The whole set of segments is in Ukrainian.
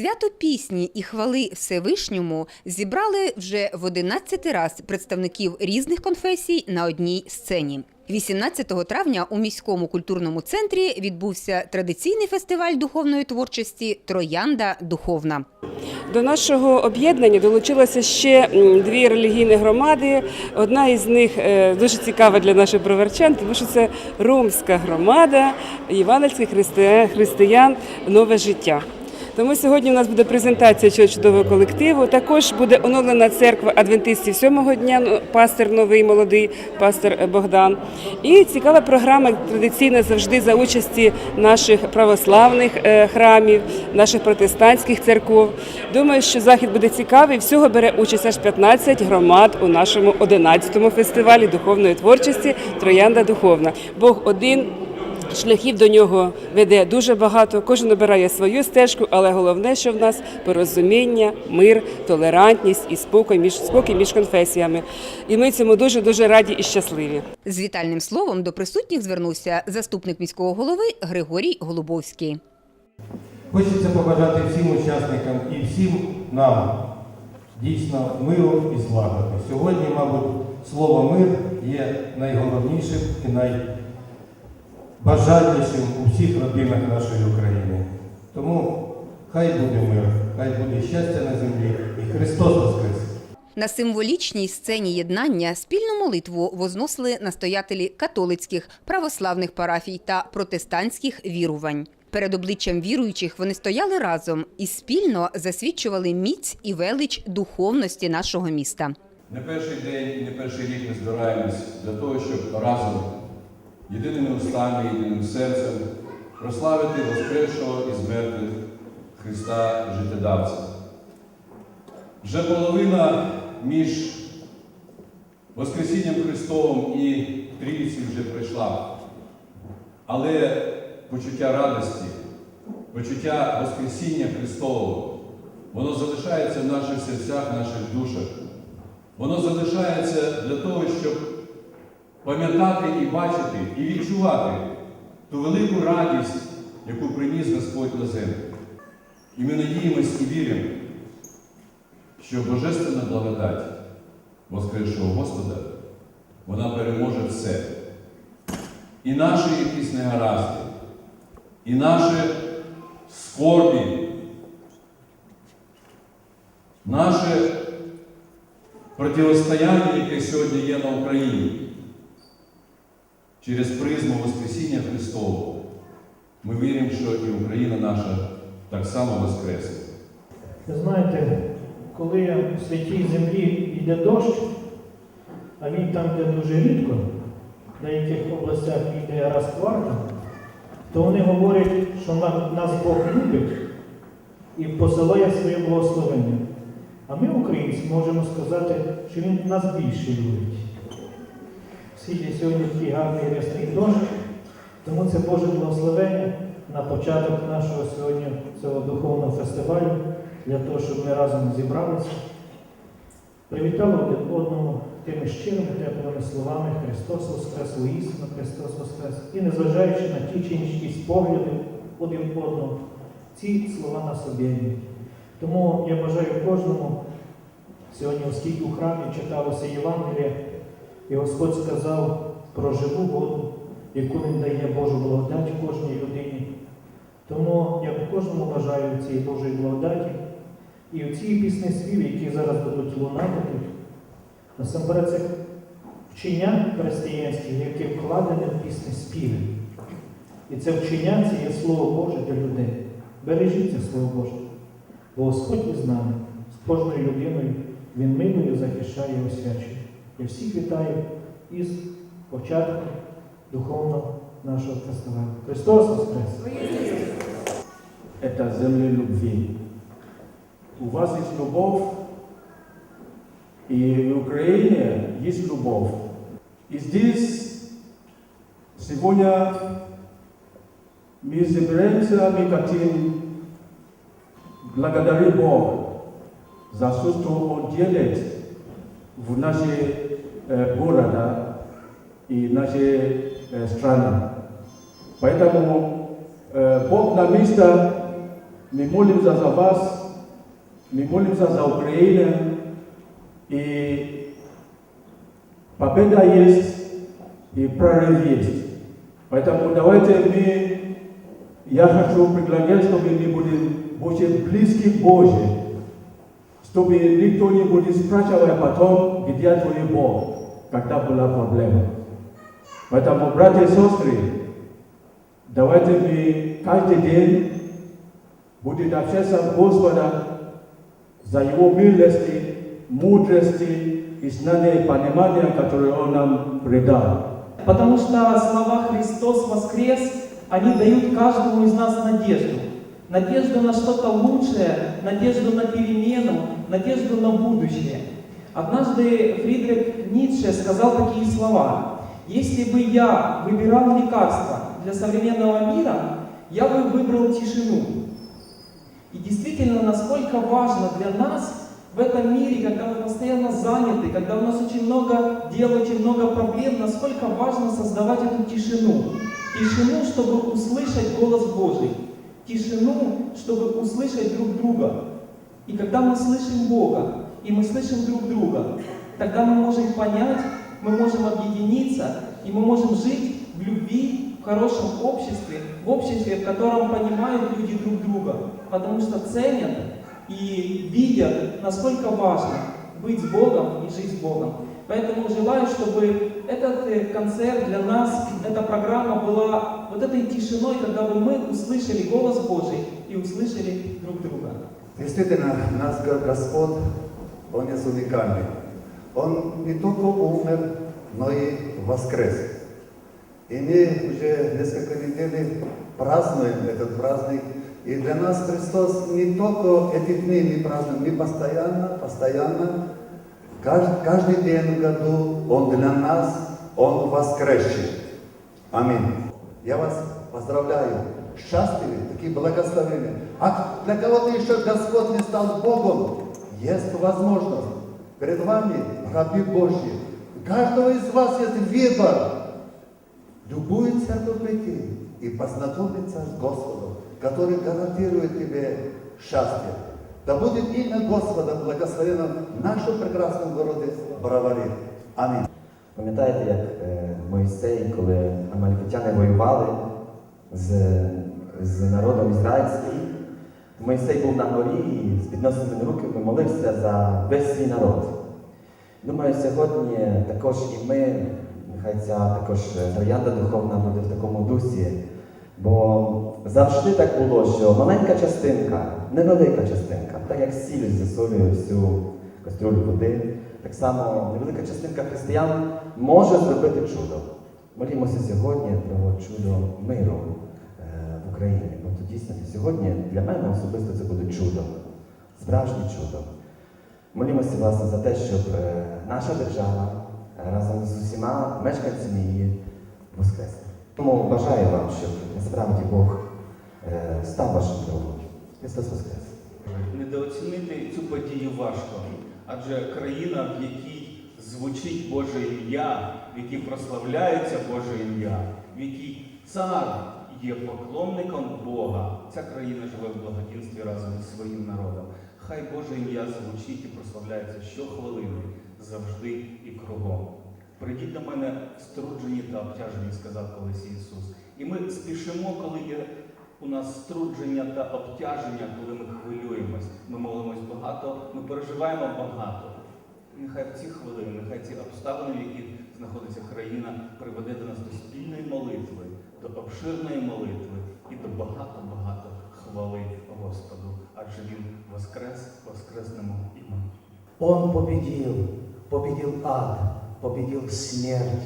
Свято пісні і хвали Всевишньому зібрали вже в 11 раз представників різних конфесій на одній сцені. 18 травня у міському культурному центрі відбувся традиційний фестиваль духовної творчості Троянда Духовна. До нашого об'єднання долучилося ще дві релігійні громади. Одна із них е, дуже цікава для наших броварчан, тому що це ромська громада христия- християн Нове життя. Тому сьогодні у нас буде презентація цього чудового колективу. Також буде оновлена церква адвентистів сьомого дня, ну, пастор новий молодий, пастор Богдан. І цікава програма традиційна завжди за участі наших православних е, храмів, наших протестантських церков. Думаю, що захід буде цікавий. Всього бере участь аж 15 громад у нашому 11-му фестивалі духовної творчості Троянда Духовна. Бог один. Шляхів до нього веде дуже багато. Кожен обирає свою стежку, але головне, що в нас порозуміння, мир, толерантність і спокій між спокій між конфесіями. І ми цьому дуже дуже раді і щасливі. З вітальним словом до присутніх звернувся заступник міського голови Григорій Голубовський. Хочеться побажати всім учасникам і всім нам дійсно миру і злагоди. Сьогодні, мабуть, слово мир є найголовнішим і найбажальнішим у всіх родинах нашої України. Тому хай буде мир, хай буде щастя на землі і Христос Воскрес! На символічній сцені єднання спільну молитву возносили настоятелі католицьких, православних парафій та протестантських вірувань. Перед обличчям віруючих вони стояли разом і спільно засвідчували міць і велич духовності нашого міста. Не перший день не перший рік ми збираємось для того, щоб разом, єдиними устами, єдиним серцем прославити Воскресшого із мертвих Христа життєдавця. Вже половина між Воскресінням Христовим і Трійці вже пройшла. Але почуття радості, почуття Воскресіння Христового, воно залишається в наших серцях, в наших душах. Воно залишається для того, щоб пам'ятати і бачити, і відчувати ту велику радість, яку приніс Господь на землю. І ми надіємось і віримо, що Божественна благодать Воскресшого Господа, вона переможе все. І наші якісь негаразди, і наші скорбі, наше протистояння, яке сьогодні є на Україні, через призму Воскресіння Христового, ми віримо, що і Україна наша так само воскресне. Ви знаєте, коли в святій землі йде дощ, а він там йде дуже рідко, в деяких областях йде раз в квартал, то вони говорять, що нас Бог любить і посилає своє благословення. А ми, українці, можемо сказати, що Він нас більше любить. Скільки сьогодні такий гарний рясний дощ, тому це Боже благословення на початок нашого сьогодні цього духовного фестивалю, для того, щоб ми разом зібралися, привітали один одному тими щирими теплими словами Христос Воскрес, воістину Христос Воскрес. І незважаючи на ті чи інші якісь погляди один одного, ці слова нас об'єднують. Тому я бажаю кожному сьогодні, оскільки у храмі читалося Євангеліє, і Господь сказав про живу воду, яку Він дає Божу благодать кожній людині. Тому я кожному бажаю цієї Божої благодаті і у цій пісні спів, які зараз будуть лунати тут, насамперед це вчення християнське, яке вкладене в пісні співи. І це вчення це є Слово Боже для людей. Бережіть це Слово Боже. Бо Господь із нами, з кожною людиною, Він милою захищає і освячує. Я всіх вітаю із початком духовного нашого фестивалю. Христос Воскрес! это земли любви. У вас есть любовь, и в Украине есть любовь. И здесь сегодня мы собираемся, мы хотим благодарить Бога за все, что Он делает в нашей э, города и нашей э, стране. Поэтому э, Бог на место мы молимся за вас, мы молимся за Украину, и победа есть, и прорыв есть. Поэтому давайте мы, я хочу предложить, чтобы мы будем больше близки к Божьей, чтобы никто не будет спрашивать потом, где твой Бог, когда была проблема. Поэтому, братья и сестры, давайте мы каждый день будем общаться с Господом за Его милости, мудрости и знания и понимания, которые Он нам придал. Потому что слова «Христос воскрес», они дают каждому из нас надежду. Надежду на что-то лучшее, надежду на перемену, надежду на будущее. Однажды Фридрих Ницше сказал такие слова. «Если бы я выбирал лекарство для современного мира, я бы выбрал тишину». И действительно, насколько важно для нас в этом мире, когда мы постоянно заняты, когда у нас очень много дел, очень много проблем, насколько важно создавать эту тишину. Тишину, чтобы услышать голос Божий. Тишину, чтобы услышать друг друга. И когда мы слышим Бога, и мы слышим друг друга, тогда мы можем понять, мы можем объединиться, и мы можем жить в любви, в хорошем обществе, в обществе, в котором понимают люди друг друга, потому что ценят и видят, насколько важно быть с Богом и жить с Богом. Поэтому желаю, чтобы этот э, концерт для нас, эта программа была вот этой тишиной, когда бы мы услышали голос Божий и услышали друг друга. Действительно, наш Господь, Он есть уникальный. Он не только умер, но и воскрес. И мы уже несколько недель празднуем этот праздник. И для нас Христос не только эти дни мы празднуем, мы постоянно, постоянно, каждый, каждый день в году Он для нас, Он воскресший. Аминь. Я вас поздравляю. Счастливы, такие благословения. А для кого-то еще Господь не стал Богом, есть возможность. Перед вами рабы Божьи. У каждого из вас есть выбор. Любую церковь прийти и познакомиться с Господом, который гарантирует тебе счастье. Да будет имя Господа благословено в нашем прекрасном городе Бровари. Аминь. Пам'ятаєте, як е, Мойсей, коли амалькитяни воювали з, з народом ізраїльським, Мойсей був на горі і з підносеними руками молився за весь свій народ. Думаю, сьогодні також і ми, нехай ця також е, троянда духовна буде в такому дусі. Бо завжди так було, що маленька частинка, невелика частинка, так як сіль засолює всю каструлю води, так само невелика частинка християн може зробити чудо. Молімося сьогодні про чудо миру е, в Україні. Бо то дійсно сьогодні для мене особисто це буде чудо, справжнє чудо. Молімося власне за те, щоб е, наша держава разом з усіма мешканцями її воскресла. Тому бажаю вам, щоб насправді Бог е, став вашим другом. Христос Воскрес! Недооцінити цю подію важко, адже країна, в якій звучить Боже ім'я, в якій прославляється Боже ім'я, в якій цар є поклонником Бога, ця країна живе в благодінстві разом із своїм народом. Хай Боже ім'я звучить і прославляється щохвилини, завжди і кругом. Прийдіть до мене струджені та обтяжені, сказав колись Ісус. І ми спішимо, коли є у нас струдження та обтяження, коли ми хвилюємось. Ми молимось багато, ми переживаємо багато. Нехай в ці хвилини, нехай ці обставини, в яких знаходиться країна, приведе до нас до спільної молитви, до обширної молитви і до багато-багато хвали Господу. Адже Він воскрес, воскреснемо і ми. Он победил, победил ад, победил смерть.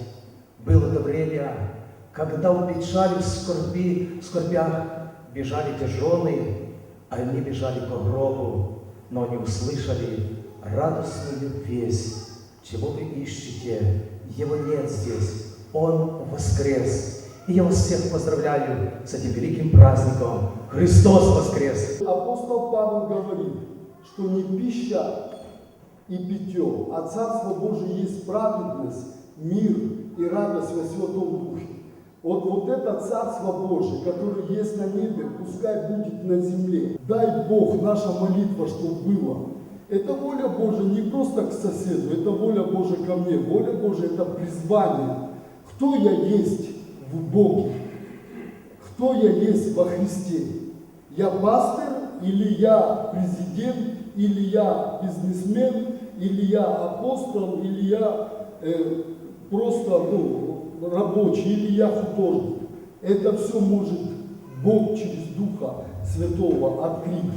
Было то время, когда в печали, в скорби, в скорбях бежали тяжелые, они бежали по гробу, но не услышали радостную весть. Чего вы ищете? Его нет здесь. Он воскрес. И я вас всех поздравляю с этим великим праздником. Христос воскрес! Апостол Павел говорит, что не пища и питье, а Царство Божие есть праведность, мир и радость во Святом Духе. Вот, вот это Царство Божие, которое есть на небе, пускай будет на земле. Дай Бог, наша молитва, чтобы было. Это воля Божия не просто к соседу, это воля Божия ко мне. Воля Божия это призвание. Кто я есть в Боге? Кто я есть во Христе? Я пастор, или я президент, или я бизнесмен, или я апостол, или я э, просто ну, рабочий, или я художник. Это все может Бог через Духа Святого открыть.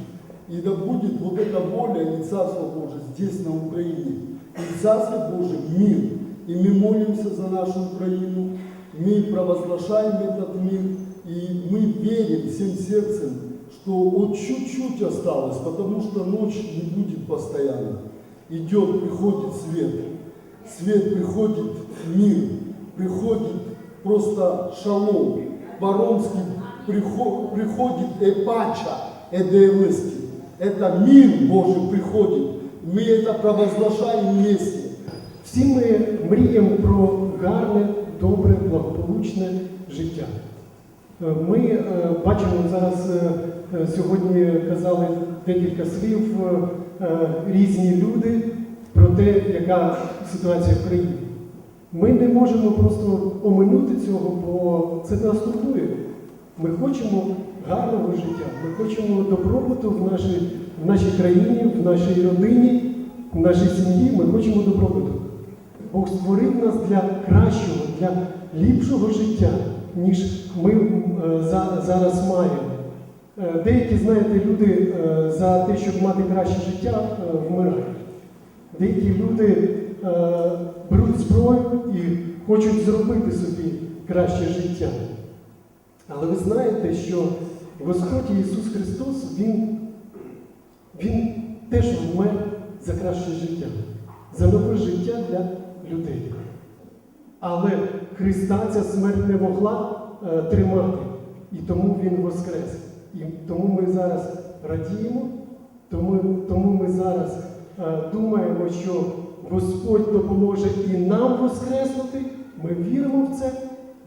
И да будет вот эта воля и Царство Божие здесь, на Украине. И в Царстве Божьем мир. И мы молимся за нашу Украину, мы провозглашаем этот мир, и мы верим всем сердцем, что вот чуть-чуть осталось, потому что ночь не будет постоянно Идет, приходит свет. Свет приходит мир, приходит просто шалом. По-ромски прихо- приходит эпача, эдеевский. Это мир Божий приходит. Мы это провозглашаем вместе. Всі ми мріємо про гарне, добре, благополучне життя. Е, Ми е, бачимо зараз е, е, сьогодні казали Декілька слів е, е, різні люди про те, яка ситуація в країні. Ми не можемо просто оминути цього, бо це нас турбує. Ми хочемо гарного життя, ми хочемо добробуту в нашій, в нашій країні, в нашій родині, в нашій сім'ї. Ми хочемо добробуту. Бог створив нас для кращого, для ліпшого життя, ніж ми е, зараз маємо. Е, Деякі, знаєте, люди е, за те, щоб мати краще життя, е, вмирають. Деякі люди беруть зброю і хочуть зробити собі краще життя. Але ви знаєте, що Господь Ісус Христос, Він, Він теж вмер за краще життя, за нове життя для людей. Але Христа ця смерть не могла тримати, і тому Він воскрес. І тому ми зараз радіємо, тому, тому ми зараз е, думаємо, що Господь допоможе і нам воскреснути. Ми віримо в це,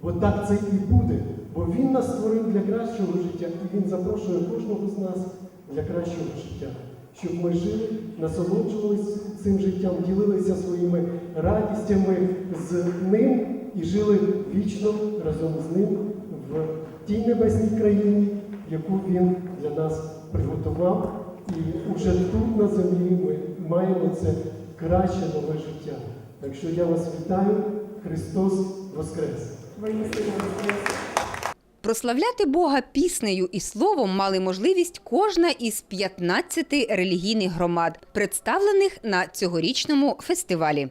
бо так це і буде. Бо Він нас створив для кращого життя, і Він запрошує кожного з нас для кращого життя, щоб ми жили, насолоджувалися цим життям, ділилися своїми радістями з ним і жили вічно разом з ним в тій небесній країні, яку він для нас приготував. І уже тут на землі ми маємо це краще нове життя. Так що я вас вітаю, Христос Воскрес! Прославляти Бога піснею і словом мали можливість кожна із 15 релігійних громад, представлених на цьогорічному фестивалі.